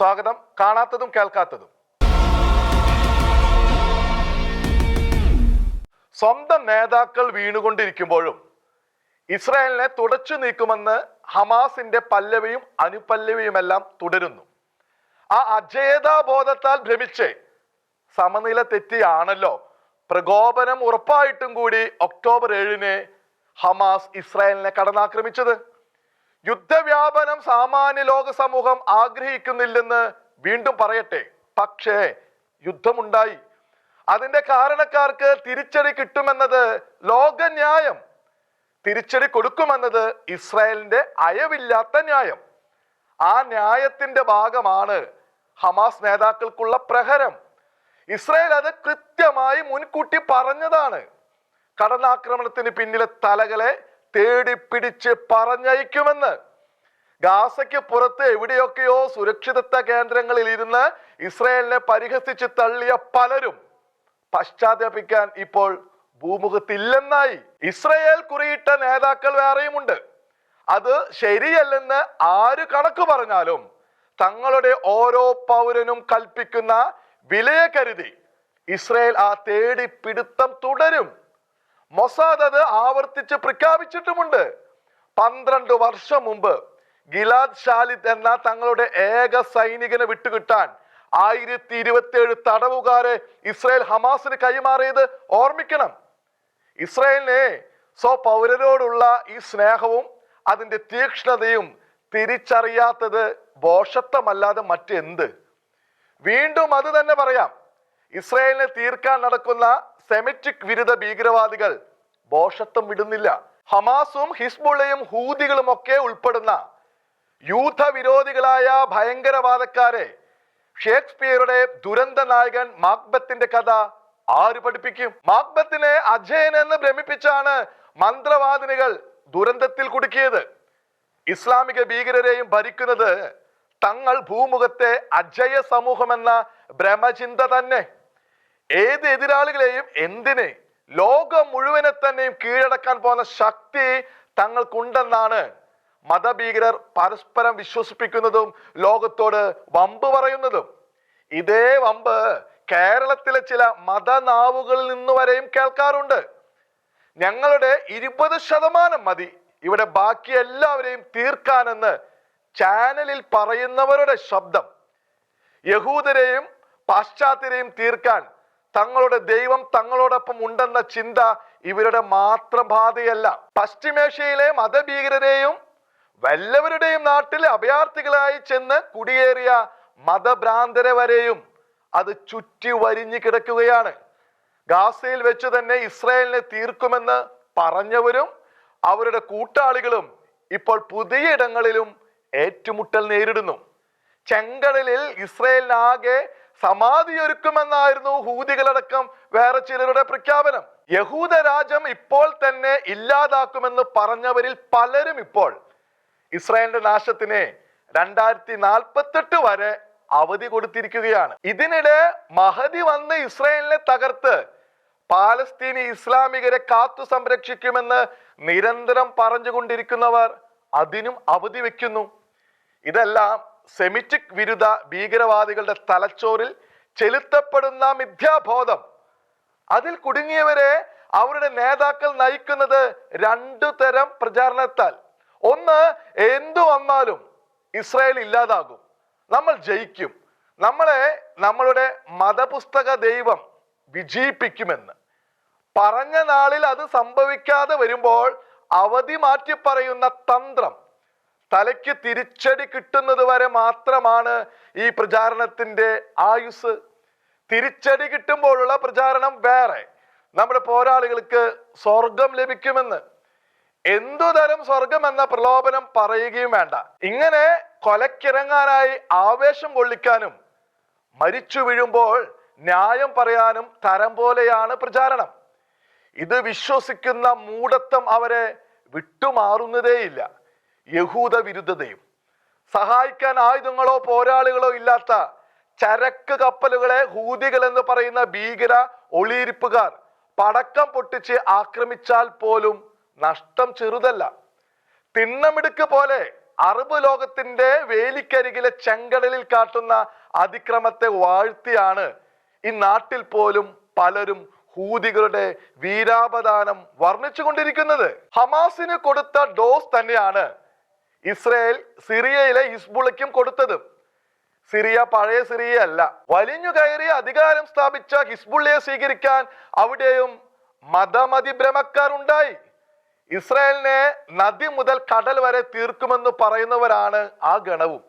സ്വാഗതം. കാണാത്തതും കേൾക്കാത്തതും. സ്വന്തം നേതാക്കൾ വീണുകൊണ്ടിരിക്കുമ്പോഴും ഇസ്രായേലിനെ തുടച്ചു നീക്കുമെന്ന് ഹമാസിന്റെ പല്ലവിയും അനുപല്ലവിയുമെല്ലാം തുടരുന്നു. ആ അജേതാബോധത്താൽ ഭ്രമിച്ച് സമനില തെറ്റിയാണല്ലോ പ്രകോപനം ഉറപ്പായിട്ടും കൂടി ഒക്ടോബർ ഏഴിന് ഹമാസ് ഇസ്രായേലിനെ കടന്നാക്രമിച്ചത്. യുദ്ധവ്യാപനം സാമാന്യ ലോക സമൂഹം ആഗ്രഹിക്കുന്നില്ലെന്ന് വീണ്ടും പറയട്ടെ. പക്ഷേ യുദ്ധമുണ്ടായി. അതിന്റെ കാരണക്കാർക്ക് തിരിച്ചടി കിട്ടുമെന്നത് ലോകന്യായം. തിരിച്ചടി കൊടുക്കുമെന്നത് ഇസ്രായേലിന്റെ അയവില്ലാത്ത ന്യായം. ആ ന്യായത്തിന്റെ ഭാഗമാണ് ഹമാസ് നേതാക്കൾക്കുള്ള പ്രഹരം. ഇസ്രായേൽ അത് കൃത്യമായി മുൻകൂട്ടി പറഞ്ഞതാണ്. കടന്നാക്രമണത്തിന് പിന്നിലെ തലകളെ തേടി പിടിച്ച് പറഞ്ഞയക്കുമെന്ന്. ഗാസയ്ക്ക് പുറത്ത് എവിടെയൊക്കെയോ സുരക്ഷിതത്വ കേന്ദ്രങ്ങളിൽ ഇരുന്ന് ഇസ്രയേലിനെ പരിഹസിച്ച് തള്ളിയ പലരും പശ്ചാത്തപിക്കാൻ ഇപ്പോൾ ഭൂമുഖത്തില്ലെന്നായി. ഇസ്രയേൽ കുറിയിട്ട നേതാക്കൾ വേറെയുമുണ്ട്. അത് ശരിയല്ലെന്ന് ആര് കണക്ക് പറഞ്ഞാലും തങ്ങളുടെ ഓരോ പൗരനും കൽപ്പിക്കുന്ന വിലയെ കരുതി ഇസ്രയേൽ ആ തേടി പിടുത്തം തുടരും. മൊസാദ് അത് ആവർത്തിച്ച് പ്രഖ്യാപിച്ചിട്ടുമുണ്ട്. പന്ത്രണ്ട് വർഷം മുമ്പ് ഗിലാദ് ഷാലിദ് എന്ന തങ്ങളുടെ ഏക സൈനികനെ വിട്ടുകിട്ടാൻ ആയിരത്തി ഇരുപത്തി ഏഴ് തടവുകാരെ ഇസ്രായേൽ ഹമാസിന് കൈമാറിയത് ഓർമ്മിക്കണം. ഇസ്രായേലിനെ സോ പൗരരോടുള്ള ഈ സ്നേഹവും അതിന്റെ തീക്ഷ്ണതയും തിരിച്ചറിയാത്തത് ബോഷത്വമല്ലാതെ മറ്റെന്ത്? വീണ്ടും അത് തന്നെ പറയാം. ഇസ്രായേലിനെ തീർക്കാൻ നടക്കുന്ന സെമിറ്റിക് വിരുദ്ധ ഭീകരവാദികൾ ബോഷത്വം വിടുന്നില്ല. ഹമാസും ഹിസ്ബുള്ളയും ഹൂതികളും ഒക്കെ ഉൾപ്പെടുന്ന യൂഥ വിരോധികളായ ഭയങ്കരവാദക്കാരെ ഷേക്സ്പിയറുടെ ദുരന്ത നായകൻ മാക്ബത്തിന്റെ കഥ ആര് പഠിപ്പിക്കും? മാക്ബത്തിനെ അജയൻ എന്ന് ഭ്രമിപ്പിച്ചാണ് മന്ത്രവാദിനികൾ ദുരന്തത്തിൽ കുടുക്കിയത്. ഇസ്ലാമിക ഭീകരരെയും ഭരിക്കുന്നത് തങ്ങൾ ഭൂമുഖത്തെ അജയ സമൂഹമെന്ന ഭ്രമചിന്ത തന്നെ. ഏത് എതിരാളികളെയും എന്തിനെ ലോകം മുഴുവനെ തന്നെയും കീഴടക്കാൻ പോകുന്ന ശക്തി തങ്ങൾക്കുണ്ടെന്നാണ് മതഭീകരർ പരസ്പരം വിശ്വസിപ്പിക്കുന്നതും ലോകത്തോട് വമ്പ് പറയുന്നതും. ഇതേ വമ്പ് കേരളത്തിലെ ചില മതനാവുകളിൽ നിന്ന് വരെയും കേൾക്കാറുണ്ട്. ഞങ്ങളുടെ ഇരുപത് ശതമാനം മതി ഇവിടെ ബാക്കി എല്ലാവരെയും തീർക്കാനെന്ന് ചാനലിൽ പറയുന്നവരുടെ ശബ്ദം. യഹൂദരെയും പാശ്ചാത്യരെയും തീർക്കാൻ തങ്ങളുടെ ദൈവം തങ്ങളോടൊപ്പം ഉണ്ടെന്ന ചിന്ത ഇവരുടെ മാത്രം ബാധയല്ല. പശ്ചിമേഷ്യയിലെ മതഭീകരരെയും വല്ലവരുടെയും നാട്ടിലെ അഭയാർത്ഥികളായി ചെന്ന് കുടിയേറിയ മതഭ്രാന്തരെ വരെയും അത് ചുറ്റി വരിഞ്ഞു കിടക്കുകയാണ്. ഗാസയിൽ വെച്ച് തന്നെ ഇസ്രായേലിനെ തീർക്കുമെന്ന് പറഞ്ഞവരും അവരുടെ കൂട്ടാളികളും ഇപ്പോൾ പുതിയ ഇടങ്ങളിലും ഏറ്റുമുട്ടൽ നേരിടുന്നു. ചെങ്കടലിൽ ഇസ്രായേലിനാകെ സമാധിയൊരുക്കുമെന്നായിരുന്നു ഹൂതികളടക്കം വേറെ ചിലരുടെ പ്രഖ്യാപനം. യഹൂദ രാജ്യം ഇപ്പോൾ തന്നെ ഇല്ലാതാക്കുമെന്ന് പറഞ്ഞവരിൽ പലരും ഇപ്പോൾ. ഇസ്രായേലിന്റെ നാശത്തിന് രണ്ടായിരത്തി നാൽപ്പത്തെട്ട് വരെ അവധി കൊടുത്തിരിക്കുകയാണ്. ഇതിനിടെ മഹതി വന്ന് ഇസ്രായേലിനെ തകർത്ത് പാലസ്തീനി ഇസ്ലാമികരെ കാത്തു സംരക്ഷിക്കുമെന്ന് നിരന്തരം പറഞ്ഞുകൊണ്ടിരിക്കുന്നവർ അതിനും അവധി വെക്കുന്നു ഇതെല്ലാം സെമിറ്റിക് വിരുദ്ധ ഭീകരവാദികളുടെ തലച്ചോറിൽ ചെലുത്തപ്പെടുന്ന മിഥ്യാബോധം. അതിൽ കുടുങ്ങിയവരെ അവരുടെ നേതാക്കൾ നയിക്കുന്നത് രണ്ടു തരം പ്രചാരണത്താൽ. ഒന്ന് എന്തു വന്നാലും ഇസ്രായേൽ ഇല്ലാതാകും. നമ്മൾ ജയിക്കും. നമ്മളെ നമ്മളുടെ മതപുസ്തക ദൈവം വിജയിപ്പിക്കുമെന്ന്. പറഞ്ഞ നാളിൽ അത് സംഭവിക്കാതെ വരുമ്പോൾ അവധി മാറ്റി പറയുന്ന തന്ത്രം തലയ്ക്ക് തിരിച്ചടി കിട്ടുന്നത് വരെ മാത്രമാണ് ഈ പ്രചാരണത്തിന്റെ ആയുസ്. തിരിച്ചടി കിട്ടുമ്പോഴുള്ള പ്രചാരണം വേറെ. നമ്മുടെ പോരാളികൾക്ക് സ്വർഗം ലഭിക്കുമെന്ന്. എന്തുതരം സ്വർഗം എന്ന പ്രലോഭനം പറയുകയും വേണ്ട. ഇങ്ങനെ കൊലക്കിറങ്ങാനായി ആവേശം കൊള്ളിക്കാനും മരിച്ചു വീഴുമ്പോൾ ന്യായം പറയാനും തരം പോലെയാണ് പ്രചാരണം. ഇത് വിശ്വസിക്കുന്ന മൂഢത്വം അവരെ വിട്ടുമാറുന്നതേയില്ല. യഹൂദ വിരുദ്ധതയും സഹായിക്കാൻ ആയുധങ്ങളോ പോരാളികളോ ഇല്ലാത്ത ചരക്ക് കപ്പലുകളെ ഹൂതികൾ എന്ന് പറയുന്ന ഭീകര ഒളിയിരിപ്പുകാർ പടക്കം പൊട്ടിച്ച് ആക്രമിച്ചാൽ പോലും നഷ്ടം ചെറുതല്ല. തിണ്ണമിടുക്ക് പോലെ അറബ് ലോകത്തിന്റെ വേലിക്കരികിലെ ചെങ്കടലിൽ കാട്ടുന്ന അതിക്രമത്തെ വാഴ്ത്തിയാണ് ഈ നാട്ടിൽ പോലും പലരും ഹൂതികളുടെ വീരാപദാനം വർണിച്ചു വർണിച്ചുകൊണ്ടിരിക്കുന്നത്. ഹമാസിന് കൊടുത്ത ഡോസ് തന്നെയാണ് ഇസ്രയേൽ സിറിയയിലെ ഹിസ്ബുളയ്ക്കും കൊടുത്തത്. സിറിയ പഴയ സിറിയ അല്ല വലിഞ്ഞു കയറി അധികാരം സ്ഥാപിച്ച ഹിസ്ബുള്ളയെ സ്വീകരിക്കാൻ അവിടെയും മതമതിഭ്രമക്കാർ ഉണ്ടായി ഇസ്രായേലിനെ നദി മുതൽ കടൽ വരെ തീർക്കുമെന്ന് പറയുന്നവരാണ് ആ ഗണവും.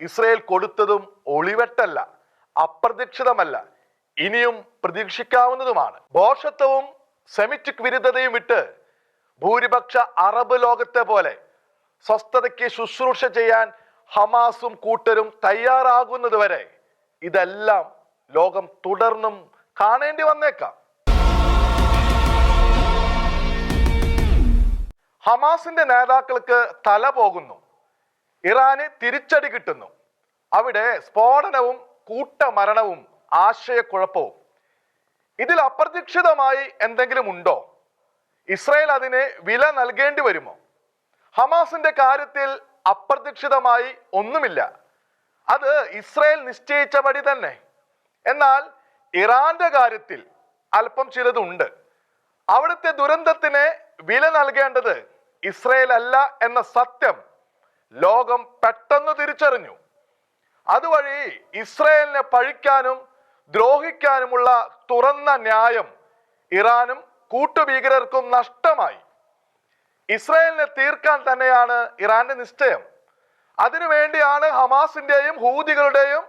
ഇസ്രയേൽ കൊടുത്തതും ഒളിവെട്ടല്ല അപ്രതീക്ഷിതമല്ല ഇനിയും പ്രതീക്ഷിക്കാവുന്നതുമാണ്. ദോഷത്വവും സെമിറ്റിക് വിരുദ്ധതയും വിട്ട് ഭൂരിപക്ഷ അറബ് ലോകത്തെ പോലെ സ്വസ്ഥതയ്ക്ക് ശുശ്രൂഷ ചെയ്യാൻ ഹമാസും കൂട്ടരും തയ്യാറാകുന്നത് വരെ ഇതെല്ലാം ലോകം തുടർന്നും കാണേണ്ടി വന്നേക്കാം. ഹമാസിന്റെ നേതാക്കൾക്ക് തല പോകുന്നു. ഇറാന് തിരിച്ചടി കിട്ടുന്നു. അവിടെ സ്ഫോടനവും കൂട്ടമരണവും ആശയക്കുഴപ്പവും. ഇതിൽ അപ്രതീക്ഷിതമായി എന്തെങ്കിലും ഉണ്ടോ? ഇസ്രായേൽ അതിന് വില നൽകേണ്ടി വരുമോ? ഹമാസിന്റെ കാര്യത്തിൽ അപ്രതീക്ഷിതമായി ഒന്നുമില്ല. അത് ഇസ്രയേൽ നിശ്ചയിച്ചപടി തന്നെ. എന്നാൽ ഇറാന്റെ കാര്യത്തിൽ അല്പം ചിലതുണ്ട്. അവിടുത്തെ ദുരന്തത്തിന് വില നൽകേണ്ടത് ഇസ്രയേൽ അല്ല എന്ന സത്യം ലോകം പെട്ടെന്ന് തിരിച്ചറിഞ്ഞു. അതുവഴി ഇസ്രയേലിനെ പഴിക്കാനും ദ്രോഹിക്കാനുമുള്ള തുറന്ന ന്യായം ഇറാനും കൂട്ടുഭീകരർക്കും നഷ്ടമായി. ഇസ്രായേലിനെ തീർക്കാൻ തന്നെയാണ് ഇറാന്റെ നിശ്ചയം. അതിനുവേണ്ടിയാണ് ഹമാസിന്റെയും ഹൂതികളുടെയും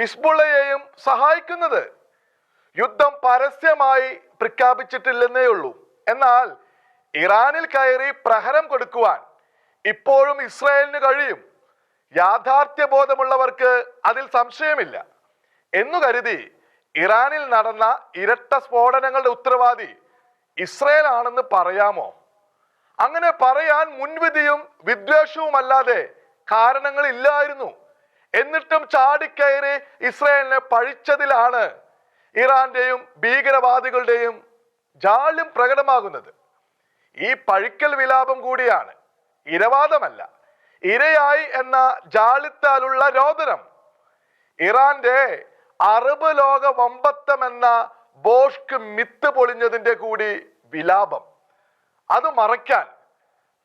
ഹിസ്ബുള്ളയെയും സഹായിക്കുന്നത്. യുദ്ധം പരസ്യമായി പ്രഖ്യാപിച്ചിട്ടില്ലെന്നേ ഉള്ളൂ എന്നാൽ ഇറാനിൽ കയറി പ്രഹരം കൊടുക്കുവാൻ ഇപ്പോഴും ഇസ്രായേലിന് കഴിയും. യാഥാർത്ഥ്യബോധമുള്ളവർക്ക് അതിൽ സംശയമില്ല. എന്നു കരുതി ഇറാനിൽ നടന്ന ഇരട്ട സ്ഫോടനങ്ങളുടെ ഉത്തരവാദി ഇസ്രായേൽ ആണെന്ന് പറയാമോ? അങ്ങനെ പറയാൻ മുൻവിധിയും വിദ്വേഷവും അല്ലാതെ കാരണങ്ങൾ ഇല്ലായിരുന്നു എന്നിട്ടും ചാടിക്കയറി ഇസ്രായേലിനെ പഴിച്ചതിലാണ് ഇറാന്റെയും ഭീകരവാദികളുടെയും ജാള്യം പ്രകടമാകുന്നത്. ഈ പഴിക്കൽ വിലാപം കൂടിയാണ്. ഇരവാദമല്ല. ഇരയായി എന്ന ജാളിത്താലുള്ള രോദനം. ഇറാന്റെ അറബ് ലോക വമ്പത്തം എന്ന ബോഷ്ക് മിത്ത് പൊളിഞ്ഞതിന്റെ കൂടി വിലാപം. അത് മറയ്ക്കാൻ.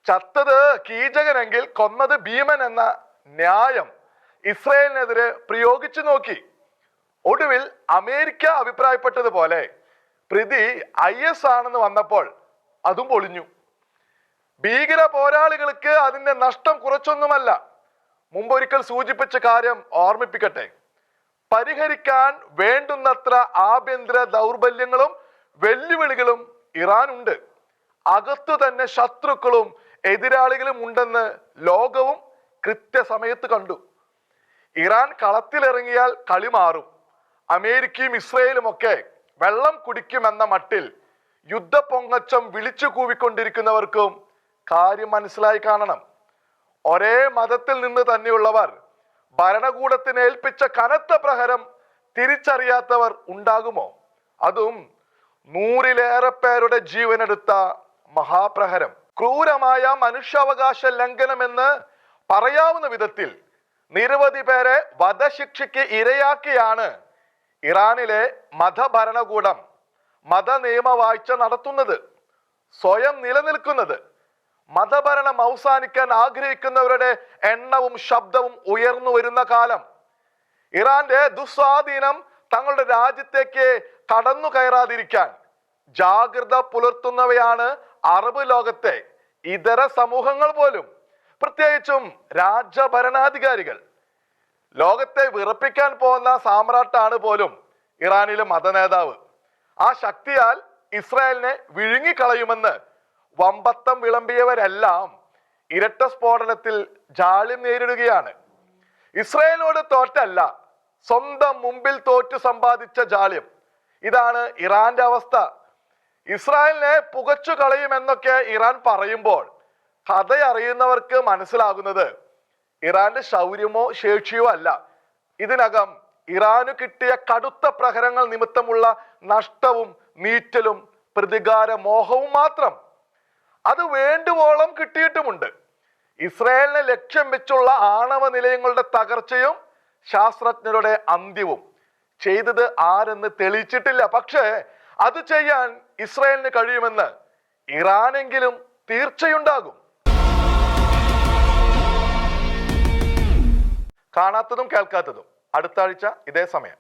ചത്തത് കീചകനെങ്കിൽ കൊന്നത് ഭീമൻ എന്ന ന്യായം ഇസ്രയേലിനെതിരെ പ്രയോഗിച്ചു നോക്കി. ഒടുവിൽ അമേരിക്ക അഭിപ്രായപ്പെട്ടതുപോലെ പ്രതി ഐ എസ് ആണെന്ന് വന്നപ്പോൾ അതും പൊളിഞ്ഞു. ഭീകര പോരാളികൾക്ക് അതിന്റെ നഷ്ടം കുറച്ചൊന്നുമല്ല. മുമ്പൊരിക്കൽ സൂചിപ്പിച്ച കാര്യം ഓർമ്മിപ്പിക്കട്ടെ. പരിഹരിക്കാൻ വേണ്ടുന്നത്ര ആഭ്യന്തര ദൗർബല്യങ്ങളും വെല്ലുവിളികളും ഇറാനുണ്ട്. അകത്തു തന്നെ ശത്രുക്കളും എതിരാളികളും ഉണ്ടെന്ന് ലോകവും കൃത്യസമയത്ത് കണ്ടു. ഇറാൻ കളത്തിലിറങ്ങിയാൽ കളി മാറും. അമേരിക്കയും ഇസ്രയേലും ഒക്കെ വെള്ളം കുടിക്കുമെന്ന മട്ടിൽ യുദ്ധ പൊങ്ങച്ചം വിളിച്ചു കൂവിക്കൊണ്ടിരിക്കുന്നവർക്കും കാര്യം മനസ്സിലായി കാണണം. ഒരേ മതത്തിൽ നിന്ന് തന്നെയുള്ളവർ ഭരണകൂടത്തിന് ഏൽപ്പിച്ച കനത്ത പ്രഹരം തിരിച്ചറിയാത്തവർ ഉണ്ടാകുമോ? അതും നൂറിലേറെ പേരുടെ ജീവനെടുത്ത മഹാപ്രഹരം. ക്രൂരമായ മനുഷ്യാവകാശ ലംഘനമെന്ന് പറയാവുന്ന വിധത്തിൽ നിരവധി പേരെ വധശിക്ഷയ്ക്ക് ഇരയാക്കിയാണ് ഇറാനിലെ മതഭരണകൂടം മത നിയമവാഴ്ച നടത്തുന്നത് സ്വയം നിലനിൽക്കുന്നത്. മതഭരണം അവസാനിക്കാൻ ആഗ്രഹിക്കുന്നവരുടെ എണ്ണവും ശബ്ദവും ഉയർന്നു വരുന്ന കാലം. ഇറാന്റെ ദുസ്വാധീനം തങ്ങളുടെ രാജ്യത്തേക്ക് കടന്നു കയറാതിരിക്കാൻ ജാഗ്രത പുലർത്തുന്നവയാണ് അറബ് ലോകത്തെ. ഇതര സമൂഹങ്ങൾ പോലും. പ്രത്യേകിച്ചും രാജഭരണാധികാരികൾ ലോകത്തെ വിറപ്പിക്കാൻ പോകുന്ന സാമ്രാട്ടാണ് പോലും ഇറാനിലെ മതനേതാവ്. ആ ശക്തിയാൽ ഇസ്രായേലിനെ വിഴുങ്ങിക്കളയുമെന്ന് വമ്പത്തം വിളമ്പിയവരെല്ലാം ഇരട്ട സ്ഫോടനത്തിൽ ജാള്യം നേരിടുകയാണ്. ഇസ്രായേലിനോട് തോറ്റല്ല സ്വന്തം മുമ്പിൽ തോറ്റു സമ്പാദിച്ച ജാള്യം. ഇതാണ് ഇറാന്റെ അവസ്ഥ. ഇസ്രായേലിനെ പുകച്ചു കളയുമെന്നൊക്കെ ഇറാൻ പറയുമ്പോൾ കഥ അറിയുന്നവർക്ക് മനസ്സിലാകുന്നത് ഇറാന്റെ ശൗര്യമോ ശേഷിയോ അല്ല. ഇതിനകം ഇറാന് കിട്ടിയ കടുത്ത പ്രഹരങ്ങൾ നിമിത്തമുള്ള നഷ്ടവും നീറ്റലും പ്രതികാര മോഹവും മാത്രം. അത് വേണ്ടുവോളം കിട്ടിയിട്ടുമുണ്ട്. ഇസ്രായേലിനെ ലക്ഷ്യം വെച്ചുള്ള ആണവ നിലയങ്ങളുടെ തകർച്ചയും ശാസ്ത്രജ്ഞരുടെ അന്ത്യവും. ചെയ്തത് ആരെന്ന് തെളിയിച്ചിട്ടില്ല. പക്ഷേ അത് ചെയ്യാൻ ഇസ്രായേലിന് കഴിയുമെന്ന് ഇറാനെങ്കിലും തീർച്ചയുണ്ടാകും. കാണാത്തതും കേൾക്കാത്തതും. അടുത്ത ആഴ്ച ഇതേ സമയം.